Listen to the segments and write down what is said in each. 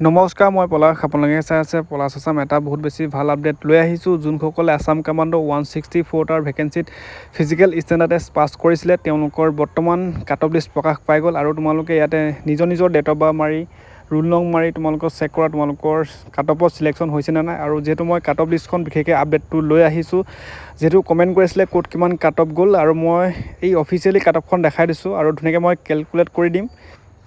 নমস্কাৰ, মই পলাশ। আপোনালোকে চাই আছে পলাশ আছাম এটা বহুত বেছি ভালো আপডেট লৈ আহিছোঁ, যোনসকলে Assam commando one sixty four ভেকেঞ্চিত physical standard test pass কৰিছিলে, তেওঁলোকৰ বৰ্তমান কাট অফ লিষ্ট প্ৰকাশ পাই গ'ল আৰু তোমালোকে ইয়াতে নিজৰ নিজৰ ডেট অফ বাৰ মাৰি, ৰোল নং মাৰি তোমালোকৰ চেক কৰা, তোমালোকৰ কাট অফত চিলেকশ্যন হৈছে নে নাই আৰু যিহেতু মই কাট অফ লিষ্টখন বিশেষকৈ আপডেটটো লৈ আহিছোঁ, যিহেতু কমেণ্ট কৰিছিলে ক'ত কিমান কাট অফ গ'ল আৰু মই এই অফিচিয়েলি কাট অফখন দেখাই দিছোঁ আৰু ধুনীয়াকৈ মই কেলকুলেট কৰি দিম।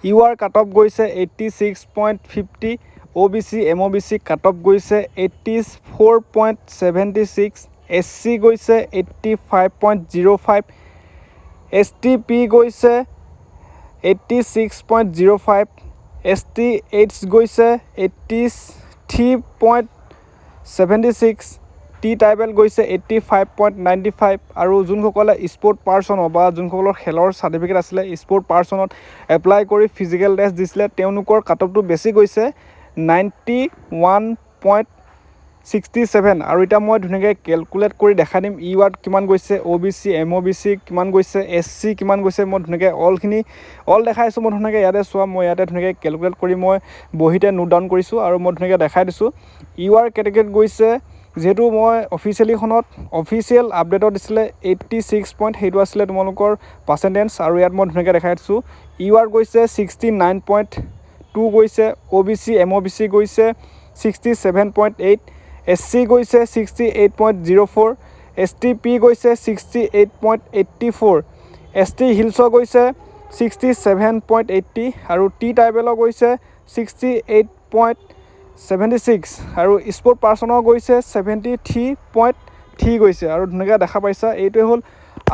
ইউ আৰ কাট অফ গৈছে eighty six point fifty O' B C M O' B C cut off গৈছে eighty four point seventy six S C গৈছে eighty five point zero' five S T P গৈছে eighty six point zero' five S T H গৈছে eighty three point seventy six T tribal গৈছে eighty five point ninety five আৰু যোনসকলে sport পাৰ্চনৰ বা যোনসকলৰ খেলৰ চাৰ্টিফিকেট আছিলে স্পৰ্ট পাৰ্চনত এপ্লাই কৰি ফিজিকেল টেষ্ট দিছিলে তেওঁলোকৰ কাট অফটো বেছি গৈছে ninety one point sixty seven আৰু এতিয়া মই ধুনীয়াকৈ কেলকুলেট কৰি দেখাই দিম ই ৱাৰ্ড কিমান গৈছে O' B C M O' B C কিমান গৈছে এছ চি কিমান গৈছে মই ধুনীয়াকৈ অলখিনি অল দেখাই আছোঁ মই ধুনীয়াকৈ ইয়াতে চোৱা মই ইয়াতে ধুনীয়াকৈ কেলকুলেট কৰি মই বহীতে নোট ডাউন কৰিছোঁ আৰু মই ধুনীয়াকৈ দেখাই দিছোঁ। ইউ আৰ কেটেগৰীত গৈছে যিহেতু মই অফিচিয়েলিখনত অফিচিয়েল আপডেটত দিছিলে এইট্টি ছিক্স পইণ্ট সেইটো আছিলে তোমালোকৰ পাৰ্চেণ্টেজ আৰু ইয়াত মই ধুনীয়াকৈ দেখাই দিছোঁ ইউ আৰ গৈছে ছিক্সটি নাইন পইণ্ট টু গৈছে O' B C M O' B C গৈছে sixty seven point eight S C গৈছে sixty eight point zero' four S T P গৈছে sixty eight point eighty four S T হিলছৰ গৈছে sixty seven point eighty আৰু T ট্ৰাইবেলৰ গৈছে sixty eight point seventy six আৰু sport পাৰ্চনৰ গৈছে seventy three point three গৈছে। আৰু ধুনীয়াকৈ দেখা পাইছা এইটোৱে হ'ল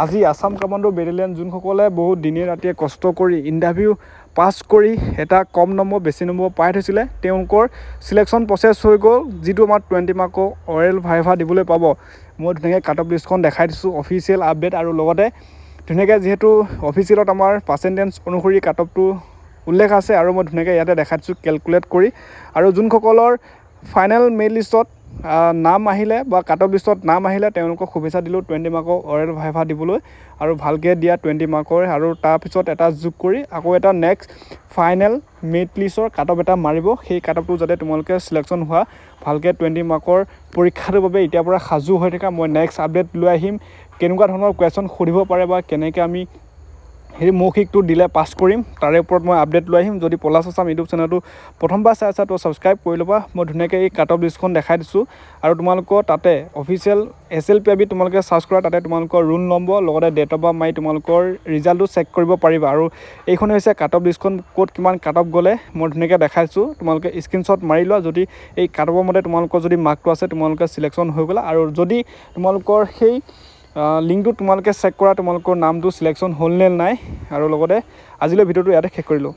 আজি আছাম কামাণ্ডো বেটেলিয়ান যোনসকলে বহুত দিনে ৰাতিয়ে কষ্ট কৰি ইণ্টাৰভিউ পাছ কৰি এটা কম নম্বৰ বেছি নম্বৰ পাই থৈছিলে তেওঁলোকৰ চিলেকশ্যন প্ৰচেছ হৈ গ'ল যিটো আমাৰ টুৱেণ্টি মাৰ্কৰ অৰেল ভাইভা দিবলৈ পাব। মই ধুনীয়াকৈ কাট অফ লিষ্টখন দেখাই দিছোঁ অফিচিয়েল আপডেট আৰু লগতে ধুনীয়াকৈ যিহেতু অফিচিয়েলত আমাৰ পাৰ্চেণ্টেজ অনুসৰি কাট অফটো উল্লেখ আছে আৰু মই ধুনীয়াকৈ ইয়াতে দেখাই দিছোঁ কেলকুলেট কৰি। আৰু যোনসকলৰ ফাইনেল মেৰিট লিষ্টত নাম আহিলে বা কাট অফ লিষ্টত নাম আহিলে তেওঁলোকক শুভেচ্ছা দিলোঁ টুৱেণ্টি মাৰ্কৰ অৰেল ভাইভা দিবলৈ আৰু ভালকৈ দিয়া টুৱেণ্টি মাৰ্কৰ আৰু তাৰপিছত এটা যোগ কৰি আকৌ এটা নেক্সট ফাইনেল মেৰিট লিষ্টৰ কাট অফ এটা মাৰিব। সেই কাট অফটো যাতে তোমালোকে চিলেকশ্যন হোৱা ভালকৈ টুৱেণ্টি মাৰ্কৰ পৰীক্ষাটোৰ বাবে এতিয়াৰ পৰা সাজু হৈ থকা মই নেক্সট আপডেট লৈ আহিম। কেনেকুৱা ধৰণৰ কুৱেশ্যন সুধিব পাৰে বা কেনেকৈ আমি সেই মৌখিকটো দিলে পাছ কৰিম। তাৰে ওপৰত মই আপডেট লৈ আহিম। যদি পলাছ আছাম ইউটিউব চেনেলটো প্ৰথমবাৰ চাই আছা তো ছাবস্ক্ৰাইব কৰি ল'বা। মই ধুনীয়াকৈ এই কাট অফ লিষ্টখন দেখাই দিছোঁ। আৰু তোমালোকৰ তাতে অফিচিয়েল এছ এল পি আবি তোমালোকে চাৰ্চ কৰা তাতে তোমালোকৰ ৰোল নম্বৰ লগতে ডেট অফ বাৰ মাৰি তোমালোকৰ ৰিজাল্টটো চেক কৰিব পাৰিবা। আৰু এইখনেই হৈছে কাট অফ লিষ্টখন ক'ত কিমান কাট অফ গ'লে মই ধুনীয়াকৈ দেখাইছোঁ। তোমালোকে স্ক্ৰীণশ্বট মাৰি লোৱা। যদি এই কাট অফৰ মতে তোমালোকৰ যদি মাৰ্কটো আছে তোমালোকে চিলেকশ্যন হৈ গ'লা। আৰু যদি তোমালোকৰ সেই লিংকটো তোমালোকে চেক কৰা তোমালোকৰ নামটো চিলেকশ্যন হ'ল নে নাই আৰু লগতে আজিলৈ ভিডিঅ'টো ইয়াতে শেষ কৰিলোঁ।